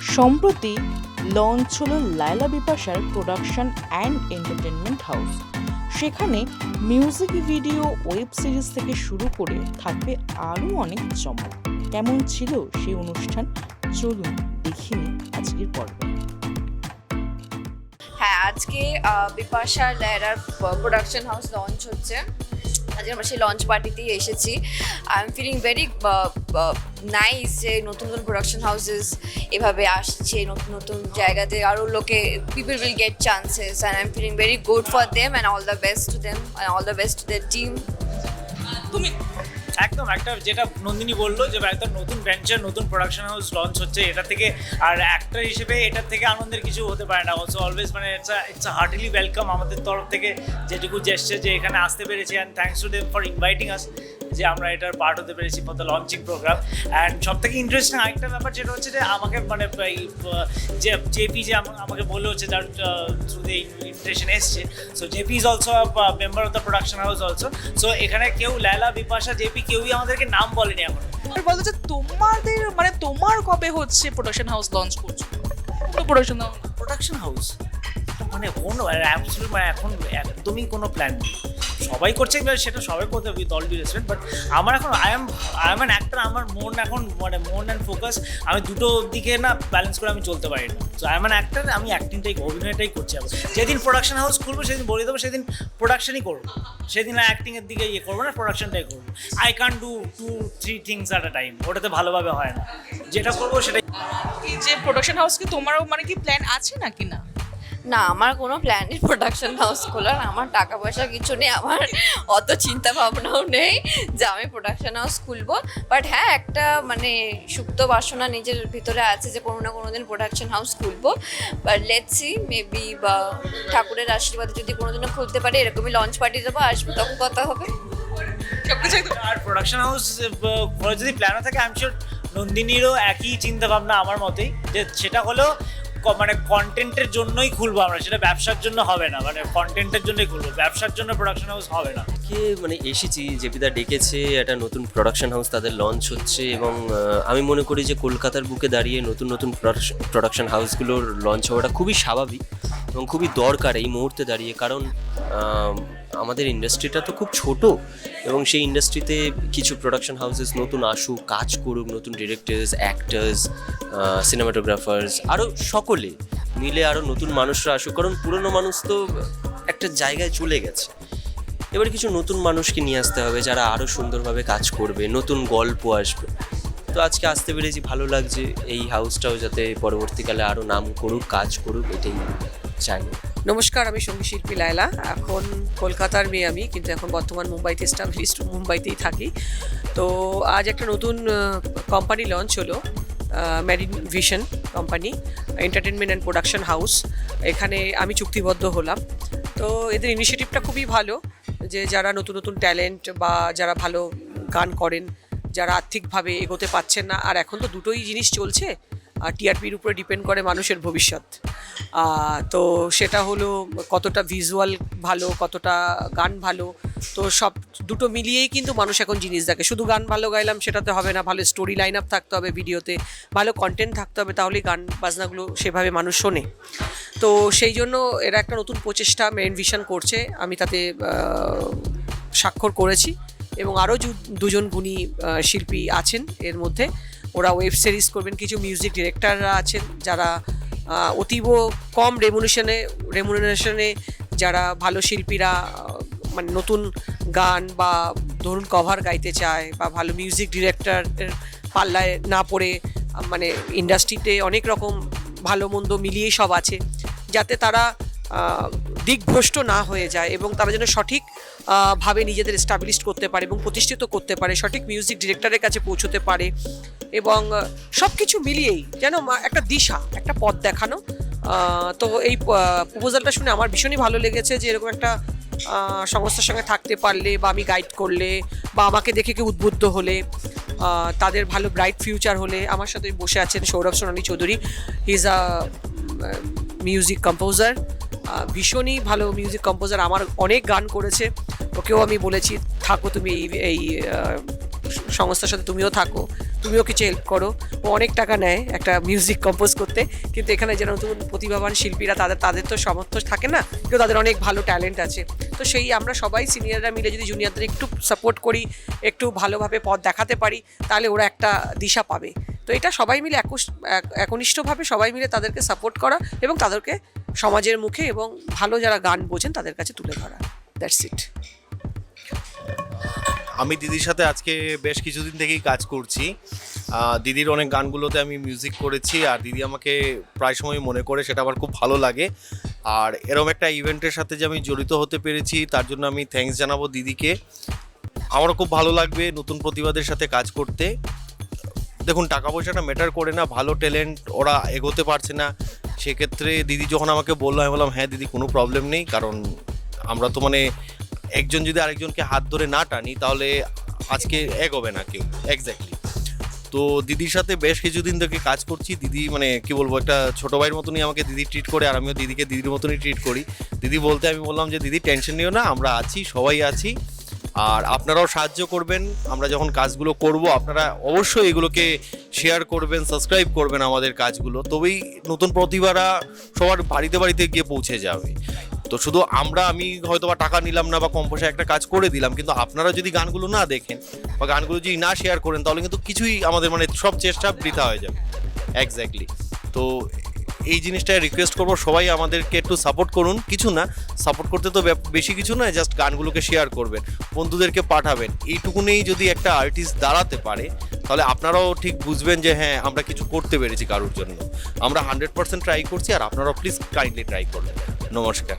সম্প্রতি লঞ্চ হল লায়লা বিপাশার প্রোডাকশন অ্যান্ড এন্টারটেনমেন্ট হাউস। সেখানে মিউজিক ভিডিও, ওয়েব সিরিজ থেকে শুরু করে থাকবে আরও অনেক চমক। কেমন ছিল সেই অনুষ্ঠান? চলুন দেখিনি আজকের পর্বে। হ্যাঁ আজকে বিপাশা লেরার প্রোডাকশন হাউস লঞ্চ হচ্ছে। আজকে আমরা সেই লঞ্চ পার্টিতেই এসেছি। I am feeling very nice যে নতুন নতুন প্রোডাকশন হাউসেস এভাবে আসছে, নতুন নতুন জায়গাতে আরও লোকে people will get chances and I am feeling very good for them and all the best to them and all the best to the team তুমি একদম একটা যেটা নন্দিনী বলল যে একদম নতুন ভেঞ্চার নতুন প্রোডাকশন হাউস লঞ্চ হচ্ছে, এটা থেকে আর অ্যাক্টর হিসেবে এটার থেকে আনন্দের কিছু হতে পারে না। অলসো অলওয়েজ মানে ইটস ইটস হার্টলি ওয়েলকাম আমাদের তরফ থেকে যেটুকু জেসছে যে এখানে আসতে পেরেছি and thanks to them for inviting us যে আমরা এটার পার্ট হতে পেরেছি for the launching program and সব থেকে ইন্টারেস্টিং আরেকটা ব্যাপার যেটা হচ্ছে যে আমাকে মানে যে জেপি যে আমাকে বলল হচ্ছে যার থ্রু দ্য ইনভিটেশন এসছে। So JP is also member of the production house also so এখানে কেউ লায়লা বিপাশা জেপি কেউই আমাদেরকে নাম বলেনি এখন। বলতো যে তোমাদের মানে তোমার কবে হচ্ছে প্রোডাকশন হাউস লঞ্চ করছ? প্রোডাকশন হাউস প্রোডাকশন হাউস মানে কোনো অ্যাবসলিউট মানে এখন একদমই কোনো প্ল্যান নেই। সবাই করছে সেটা সবাই করতে উইথ অল বাট আমার এখন I am I am an actor আমার মন এখন মানে মন অ্যান্ড ফোকাস আমি দুটো দিকে না ব্যালেন্স করে আমি চলতে পারি না। তো আই এম অ্যান অ্যাক্টর আমি অ্যাক্টিংটাই অভিনয়টাই করছি এখন। যেদিন প্রোডাকশন হাউস খুলবো, সেদিন বলে দেবো, সেদিন প্রোডাকশনই করব। সেদিন অ্যাক্টিংয়ের দিকে ইয়ে করব না প্রোডাকশনটাই করব। I can do two three things at a time ওটাতে ভালোভাবে হয় না। যেটা করব সেটাই। যে প্রোডাকশন হাউস কি তোমারও মানে কি প্ল্যান আছে নাকি না? না, আমার কোনো প্ল্যান নেই প্রোডাকশন হাউস খোলার, আমার টাকা পয়সা কিছু নেই, আমার অত চিন্তা ভাবনাও নেই যে আমি প্রোডাকশন হাউস খুলবো। বাট হ্যাঁ একটা মানে সুপ্ত বাসনা নিজের ভিতরে আছে যে কোনো না কোনো দিন প্রোডাকশন হাউস খুলবো। বাট লেটস মেবি বা ঠাকুরের আশীর্বাদে যদি কোনোদিনও খুলতে পারি, এরকমই লঞ্চ পার্টি দেবো, আসব, তখন কথা হবে। আর প্রোডাকশন হাউস যদি প্ল্যানও থাকে আমি নন্দিনীরও একই চিন্তা ভাবনা আমার মতেই, যে সেটা হলো মানে কন্টেন্টের জন্যই খুলবো আমরা, সেটা ব্যবসার জন্য হবে না মানে কন্টেন্টের জন্যই খুলবো, ব্যবসার জন্য প্রোডাকশন হাউস হবে না। কে মানে এসেছি, জেপিদা ডেকেছে, একটা নতুন প্রোডাকশন হাউস তাদের লঞ্চ হচ্ছে এবং আমি মনে করি যে কলকাতার বুকে দাঁড়িয়ে নতুন নতুন প্রোডাকশন হাউসগুলোর লঞ্চ হওয়াটা খুবই স্বাভাবিক। এবং খুবই দরকার এই মুহূর্তে দাঁড়িয়ে। কারণ আমাদের ইন্ডাস্ট্রিটা তো খুব ছোট এবং সেই ইন্ডাস্ট্রিতে কিছু প্রোডাকশন হাউসেস নতুন আসুক, কাজ করুক, নতুন ডিরেক্টরস অ্যাক্টার্স সিনেমাটোগ্রাফার্স আরও সকলে মিলে আরও নতুন মানুষরা আসুক। কারণ পুরনো মানুষ তো একটা জায়গায় চলে গেছে। এবার কিছু নতুন মানুষকে নিয়ে আসতে হবে যারা আরও সুন্দরভাবে কাজ করবে, নতুন গল্প আসবে। তো আজকে আসতে পেরেছি, ভালো লাগছে এই হাউসটাও যাতে পরবর্তীকালে আরও নাম করুক, কাজ করুক, এটাই। চাই। নমস্কার, আমি সংগীত শিল্পী লায়লা। এখন কলকাতার মেয়ে আমি, কিন্তু এখন বর্তমান মুম্বাইতে এস্টাবলিশড মুম্বাইতেই থাকি। তো আজ একটা নতুন কোম্পানি লঞ্চ হলো marine vision company entertainment and production house এখানে আমি চুক্তিবদ্ধ হলাম। তো এদের ইনিশিয়েটিভটা খুবই ভালো, যে যারা নতুন নতুন ট্যালেন্ট বা যারা ভালো গান করেন, যারা আর্থিকভাবে এগোতে পারছেন না, আর এখন তো দুটোই জিনিস চলছে, আর টিআরপির উপরে ডিপেন্ড করে মানুষের ভবিষ্যৎ। তো সেটা হলো কতটা ভিজুয়াল ভালো, কতটা গান ভালো। তো সব দুটো মিলিয়েই কিন্তু মানুষ এখন জিনিস দেখে। শুধু গান ভালো গাইলাম সেটাতে হবে না, ভালো স্টোরি লাইন আপ থাকতে হবে ভিডিওতে ভালো কন্টেন্ট থাকতে হবে, তাহলেই গান বাজনাগুলো সেভাবে মানুষ শোনে। তো সেই জন্য এরা একটা নতুন প্রচেষ্টা মেন ভিশন করছে। আমি তাতে স্বাক্ষর করেছি এবং আরও দুজন গুণী শিল্পী আছেন এর মধ্যে। ওরা ওয়েব সিরিজ করবেন, কিছু মিউজিক ডিরেক্টররা আছেন যারা অতীব কম রেমুনেশনে রেমুনেশনে যারা ভালো শিল্পীরা মানে নতুন গান বা ধরুন কভার গাইতে চায় বা ভালো মিউজিক ডিরেক্টরের পাল্লায় না পড়ে মানে ইন্ডাস্ট্রিতে অনেক রকম ভালো মন্দ মিলিয়েই সব আছে, যাতে তারা দিকভ্রষ্ট না হয়ে যায় এবং তারা যেন সঠিক ভাবে নিজেদের এস্টাবলিশ করতে পারে এবং প্রতিষ্ঠিত করতে পারে, সঠিক মিউজিক ডিরেক্টরের কাছে পৌঁছতে পারে। এবং সব কিছু মিলিয়েই যেন একটা দিশা, একটা পথ দেখানো। তো এই প্রপোজালটা শুনে আমার ভীষণই ভালো লেগেছে যে এরকম একটা সংস্থার সঙ্গে থাকতে পারলে বা আমি গাইড করলে বা আমাকে দেখে কেউ উদ্বুদ্ধ হলে তাদের ভালো ব্রাইট ফিউচার হলে, আমার সাথে বসে আছেন Sourav Sonali Chowdhury. Is a music composer ভীষণই ভালো মিউজিক কম্পোজার আমার অনেক গান করেছে। ওকেও আমি বলেছি, থাকো তুমি এই সংস্থার সাথে তুমিও থাকো। তুমিও কিছু হেল্প করো। ও অনেক টাকা নেয় একটা মিউজিক কম্পোজ করতে। কিন্তু এখানে যারা নতুন প্রতিভাবান শিল্পীরা তাদের তাদের তো সামর্থ্য থাকে না, কিন্তু তাদের অনেক ভালো ট্যালেন্ট আছে। তো সেই আমরা সবাই সিনিয়ররা মিলে যদি জুনিয়রদের একটু সাপোর্ট করি, একটু ভালোভাবে পথ দেখাতে পারি, তাহলে ওরা একটা দিশা পাবে। তো এটা সবাই মিলে একনিষ্ঠভাবে সবাই মিলে তাদেরকে সাপোর্ট করা এবং তাদেরকে সমাজের মুখে এবং ভালো যারা গান বোঝেন তাদের কাছে তুলে ধরা। দ্যাটস ইট আমি দিদির সাথে আজকে বেশ কিছুদিন থেকেই কাজ করছি। দিদির অনেক গানগুলোতে আমি মিউজিক করেছি আর দিদি আমাকে প্রায় সময় মনে করে সেটা আমার খুব ভালো লাগে। আর এরকম একটা ইভেন্টের সাথে যে আমি জড়িত হতে পেরেছি, তার জন্য আমি থ্যাঙ্কস জানাব দিদিকে। আমারও খুব ভালো লাগবে নতুন প্রতিবাদের সাথে কাজ করতে। দেখুন, টাকা পয়সাটা ম্যাটার করে না, ভালো ট্যালেন্ট ওরা এগোতে পারছে না। সেক্ষেত্রে দিদি যখন আমাকে বলল, আমি বললাম হ্যাঁ দিদি, কোনো প্রবলেম নেই, কারণ আমরা তো মানে একজন যদি আরেকজনকে হাত ধরে না টানি, তাহলে আজকে এগোবে না কেউ। এক্স্যাক্টলি তো দিদির সাথে বেশ কিছুদিন থেকে কাজ করছি। দিদি মানে কি বলব, একটা ছোট ভাইয়ের মতনই আমাকে দিদি ট্রিট করে, আর আমিও দিদিকে দিদির মতনই ট্রিট করি। দিদি বলতে আমি বললাম যে, দিদি টেনশন নিও না, আমরা আছি, সবাই আছি। আর আপনারাও সাহায্য করবেন। আমরা যখন কাজগুলো করব, আপনারা অবশ্যই এগুলোকে শেয়ার করবেন সাবস্ক্রাইব করবেন আমাদের কাজগুলো। তবেই নতুন প্রতিভারা সবার বাড়িতে বাড়িতে গিয়ে পৌঁছে যাবে। তো শুধু আমরা, আমি হয়তো বা টাকা নিলাম না বা কম একটা কাজ করে দিলাম, কিন্তু আপনারা যদি গানগুলো না দেখেন বা গানগুলো যদি না শেয়ার করেন, তাহলে কিন্তু কিছুই আমাদের মানে সব চেষ্টা বৃথা হয়ে যাবে। এক্স্যাক্টলি তো এই জিনিসটা রিকোয়েস্ট করব সবাই আমাদেরকে একটু সাপোর্ট করুন। কিছু না সাপোর্ট করতে তো বেশি কিছু নয় জাস্ট গানগুলোকে শেয়ার করবেন, বন্ধুদেরকে পাঠাবেন। এইটুকুনেই যদি একটা আর্টিস্ট দাঁড়াতে পারে, তাহলে আপনারাও ঠিক বুঝবেন যে হ্যাঁ আমরা কিছু করতে পেরেছি কারোর জন্য। আমরা হান্ড্রেড পার্সেন্ট ট্রাই করছি, আর আপনারাও প্লিজ কাইন্ডলি ট্রাই করবেন। নমস্কার।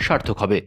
সার্থক হবে।